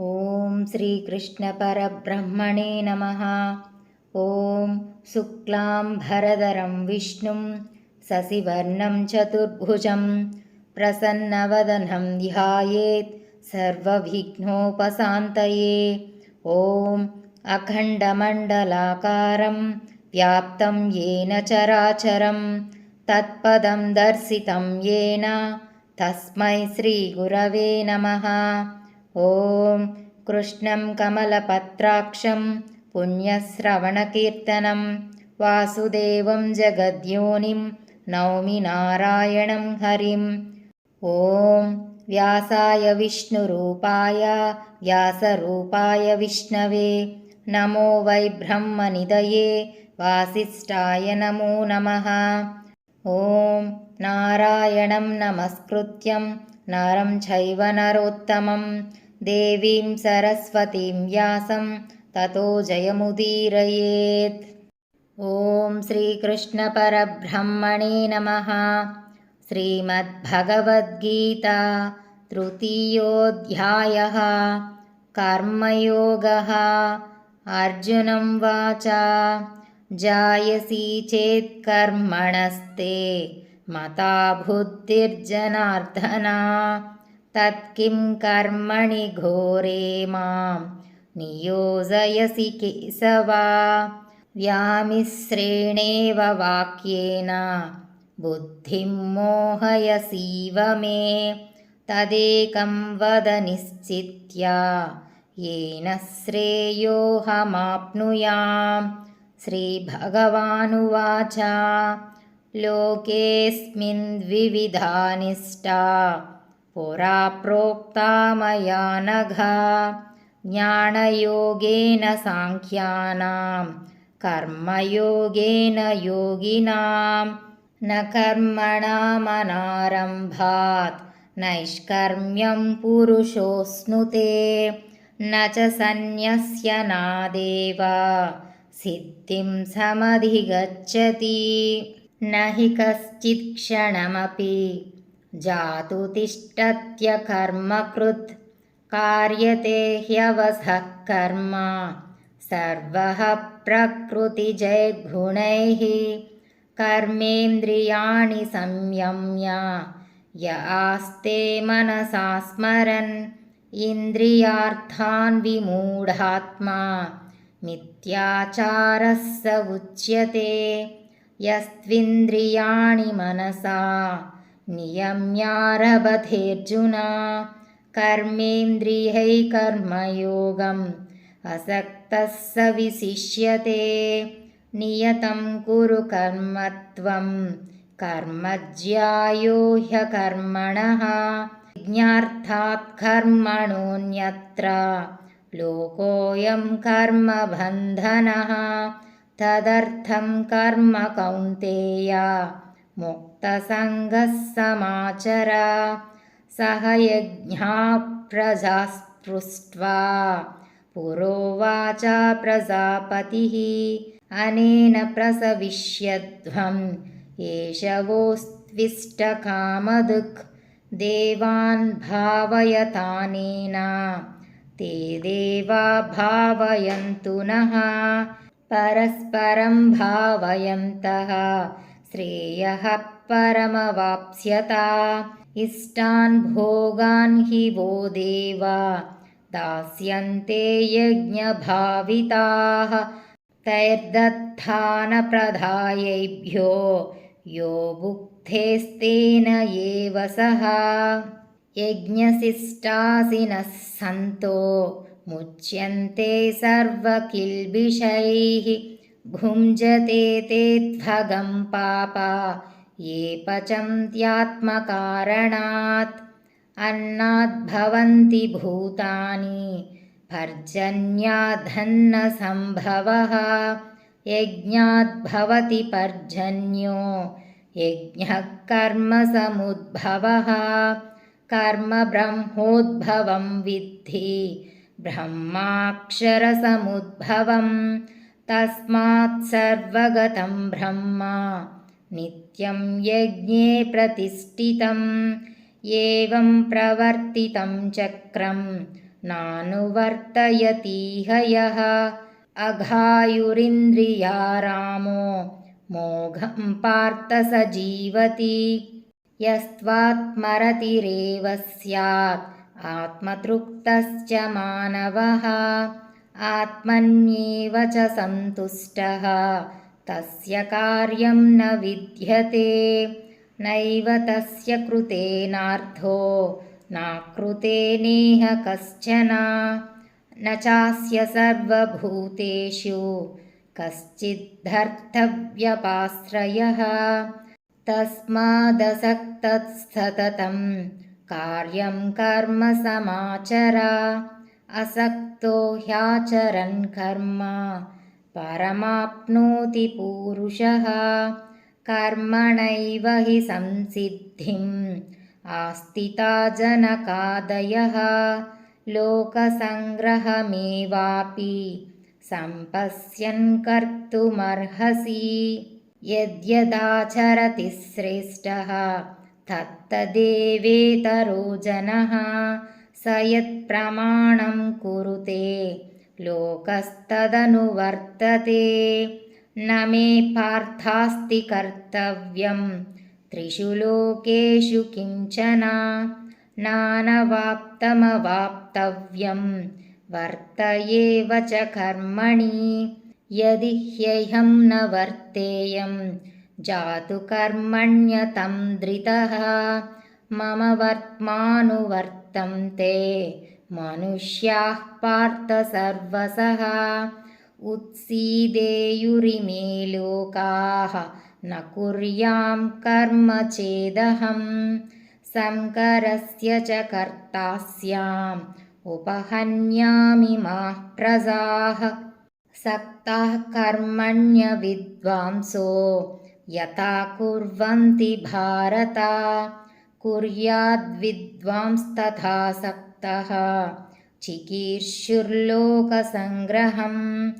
ॐ श्रीकृष्णपरब्रह्मणे नमः। ॐ शुक्लाम्भरधरं विष्णुं शशिवर्णं चतुर्भुजं प्रसन्नवदनं ध्यायेत् सर्वविघ्नोपशान्तये। ॐ अखण्डमण्डलाकारं व्याप्तं येन चराचरं तत्पदं दर्शितं येन। तस्मै श्रीगुरवे नमः ॐ कृष्णं कमलपत्राक्षं पुण्यश्रवणकीर्तनं वासुदेवं जगद्योनिं नौमि नारायणं हरिम् ॐ व्यासाय विष्णुरूपाय व्यासरूपाय विष्णवे नमो वै ब्रह्मनिधये वासिष्ठाय नमो नमः। ॐ नारायणं नमस्कृत्यं नरं चैव नरोत्तमं देवीं सरस्वतीं व्यासं ततो जयमुदीरयेत्। ॐ श्रीकृष्णपरब्रह्मणे नमः। श्रीमद्भगवद्गीता तृतीयोऽध्यायः। कर्मयोगः। अर्जुनं वाच। जायसि चेत्कर्मणस्ते मता बुद्धिर्जनार्दना तत्किं कर्मणि घोरे मां नियोजयसि केशवा। व्यामिश्रेणेव वाक्येन। बुद्धिं मोहयसीव मे। तदेकं वद निश्चित्य। येन श्रेयोऽहमाप्नुयाम्। श्रीभगवानुवाच। लोकेऽस्मिन् द्विविधानिष्ठा पुरा प्रोक्ता मया नघ। ज्ञानयोगेन साङ्ख्यानां कर्मयोगेन योगिनां। न कर्मणामनारम्भात् नैष्कर्म्यं पुरुषोऽश्नुते न च सन्न्यस्य नादेव सिद्धिं समधिगच्छति। न हि कश्चित् क्षणमपि जातु तिष्ठत्यकर्मकृत् कार्यते ह्यवसः कर्म। सर्वः प्रकृतिजैर्गुणैः कर्मेन्द्रियाणि संयम्य। य आस्ते मनसा स्मरन् इन्द्रियार्थान् विमूढात्मा। मिथ्याचारः स उच्यते। यस्त्विन्द्रियाणि मनसा नियम्यारभतेऽर्जुन। कर्मेन्द्रियैः कर्मयोगम् असक्तः स विशिष्यते। नियतं कुरु कर्मत्वं। कर्मज्यायो ह्यकर्मणः। यज्ञार्थात् कर्मणोऽन्यत्र। लोकोऽयं कर्मबन्धनः। तदर्थं कर्म कौन्तेय मुक्तसङ्गः समाचर सह यज्ञा प्रजास्पृष्ट्वा पुरोवाच प्रजापतिः अनेन प्रसविष्यध्वम् एषवोस्त्विष्टकामदुक् देवान् भावयतानेन ते देवा भावयन्तु नः परस्परं भावयन्तः श्रेयः परमवाप्स्यता। इष्टान् भोगान् हि वो देवा। दास्यन्ते यज्ञभाविताः। तैर्दत्तानप्रदायैभ्यो यो भुक्तेस्तेन एव सः। यज्ञशिष्टासिनः सन्तो। मुच्यन्ते सर्वकिल्बिषैः भुञ्जते ते त्वगं पापा ये पचन्त्यात्मकारणात् अन्नाद्भवन्ति भूतानि पर्जन्याधन्नसम्भवः यज्ञाद्भवति पर्जन्यो यज्ञः कर्मसमुद्भवः कर्म ब्रह्मोद्भवं विद्धि ब्रह्माक्षरसमुद्भवं तस्मात् सर्वगतं ब्रह्म नित्यं यज्ञे प्रतिष्ठितं एवं प्रवर्तितं चक्रं नानुवर्तयतीह यः अघायुरिन्द्रिया रामो मोघं पार्थ स जीवति यस्त्वात्मरतिरेव स्यात् आत्मतृप्तश्च मानवः आत्मन्येव च सन्तुष्टः। तस्य कार्यं न विद्यते। नैव तस्य कृतेनार्थो। नाकृतेनेह कश्चन। न चास्य सर्वभूतेषु। कश्चिद्धर्तव्यपाश्रयः। तस्मादसक्तत्सततं। कार्यं कर्म समाचर असक्तो ह्याचरन् कर्म परमाप्नोति पूरुषः। कर्मणैव हि संसिद्धिम् आस्तिता जनकादयः लोकसङ्ग्रहमेवापि सम्पश्यन् कर्तुमर्हसि। यद्यदाचरति श्रेष्ठः तत्तदेवेतरो जनः स यत्प्रमाणं कुरुते लोकस्तदनुवर्तते। न मे पार्थास्ति कर्तव्यं त्रिषु लोकेषु किञ्चन नानवाप्तमवाप्तव्यं। वर्त एव च कर्मणि यदि ह्यहं न वर्तेयं जातु कर्मण्यतं धृतः। मम वर्त्मानुवर्तन्ते मनुष्याः पार्थ सर्वसः। उत्सीदेयुरिमे लोकाः न कुर्यां कर्म चेदहं। शङ्करस्य च कर्तास्याम् उपहन्यामि माः प्रजाः। सक्ताः कर्मण्यविद्वांसो यथा कुर्वन्ति भारत कुर्याद्विद्वांस्तथा सक्तः चिकीर्षुर्लोकसङ्ग्रहं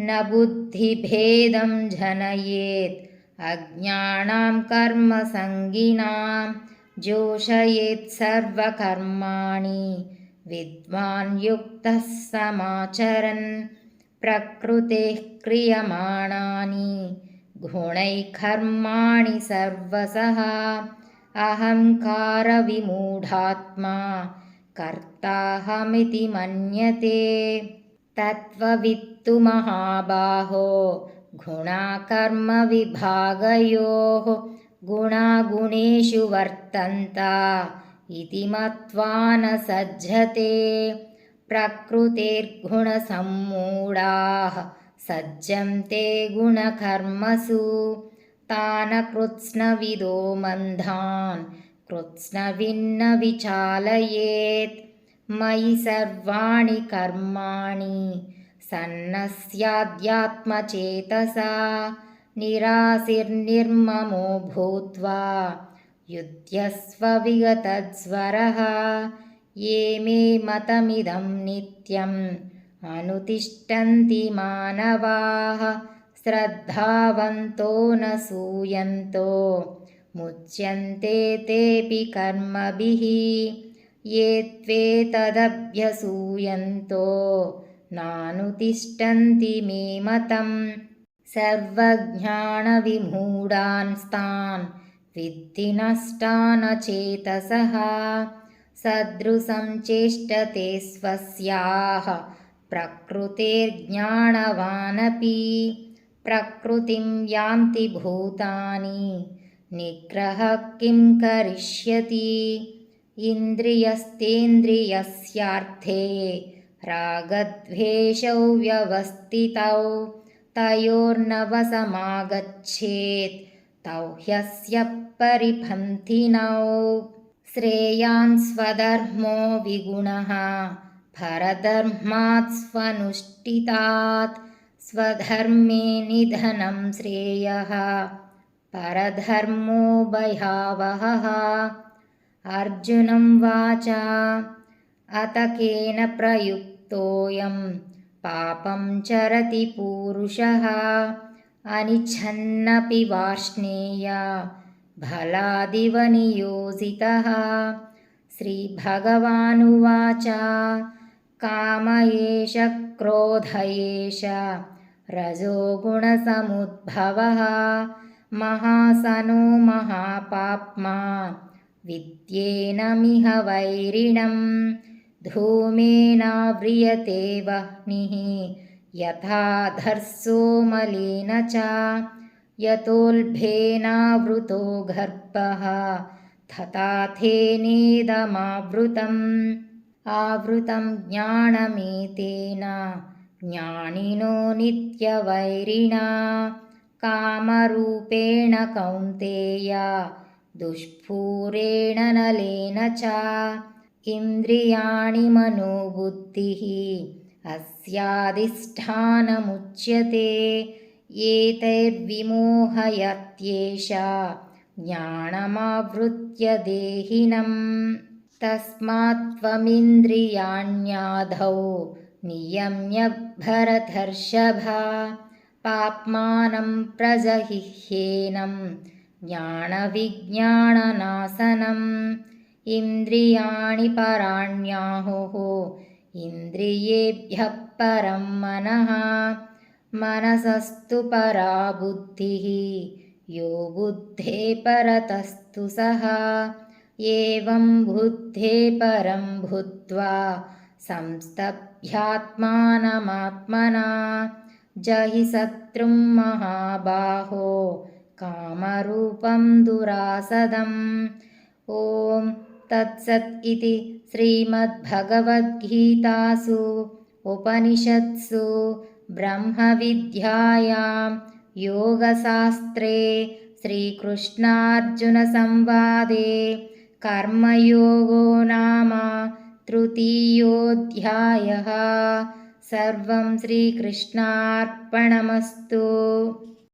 न बुद्धिभेदं जनयेत्। अज्ञानां कर्मसङ्गिनां जोषयेत् सर्वकर्माणि। विद्वान् युक्तः समाचरन् प्रकृतेः क्रियमाणानि। गुणैः कर्माणि सर्वसः अहङ्कारविमूढात्मा कर्ताहमिति मन्यते। तत्त्ववित्तु महाबाहो गुणाकर्मविभागयोः गुणागुणेषु वर्तन्त इति मत्वा न सज्जते। प्रकृतेर्गुणसम्मूढाः सज्जन्ते गुणकर्मसु तान् कृत्स्नविदो मन्धान्। कृत्स्नविन्न विचालयेत् मयि सर्वाणि कर्माणि सन्नस्याद्यात्मचेतसा निराशिर्निर्ममो भूत्वा युध्यस्वविगतज्वरः। ये मे मतमिदं नित्यम् अनुतिष्ठन्ति मानवाः श्रद्धावन्तो न सूयन्तो मुच्यन्ते तेऽपि कर्मभिः ये त्वेतदभ्यसूयन्तो नानुतिष्ठन्ति मे मतम् सर्वज्ञानविमूढान्स्तान् विद्धि नष्टानचेतसः सदृशं चेष्टते स्वस्याः प्रकृतेर्ज्ञानवानपि प्रकृतिं यान्ति भूतानि। निग्रहः किं करिष्यति? इन्द्रियस्तेन्द्रियस्यार्थे रागद्वेषौ व्यवस्थितौ तयोर्नवसमागच्छेत् तौ ह्यस्य परिपन्थिनौ। श्रेयान् स्वधर्मो विगुणः परधर्मात् स्वनुष्ठितात् स्वधर्मे निधनं श्रेयः परधर्मो भयावहः अर्जुनं वाचा अत केन प्रयुक्तोऽयं पापं चरति पूरुषः अनिच्छन्नपि वार्ष्णेय भलादिव नियोजितः। श्रीभगवानुवाच काम एष क्रोध एष रजोगुणसमुद्भवः। महासनो महापाप्मा विद्येनमिह वैरिणं धूमेनाव्रियते वह्निः यथा धर्सो मलेन च। यतोल्भेनावृतो गर्भः थेनेदमावृतम् आवृतं ज्ञानमेतेन ज्ञानिनो नित्यवैरिणा कामरूपेण कौन्तेय दुष्पूरेण नलेन च इन्द्रियाणि मनोबुद्धिः अस्याधिष्ठानमुच्यते एतैर्विमोहयत्येषा ज्ञानमावृत्य देहिनम्। तस्मात् त्वमिन्द्रियाण्याधौ नियम्य भरतर्षभ पाप्मानं प्रजहिह्येनं ज्ञानविज्ञाननाशनम् इन्द्रियाणि पराण्याहुः इन्द्रियेभ्यः परं मनः मनसस्तु परा बुद्धिः यो बुद्धे परतस्तु सः एवं बुद्धे परं भूत्वा संस्तभ्यात्मानमात्मना। जहि शत्रुं महाबाहो कामरूपं दुरासदम्। ॐ तत्सत् इति श्रीमद्भगवद्गीतासु उपनिषत्सु ब्रह्मविद्यायां योगशास्त्रे श्रीकृष्णार्जुनसंवादे कर्मयोगो नाम तृतीयोऽध्यायः. सर्वं श्रीकृष्णार्पणमस्तु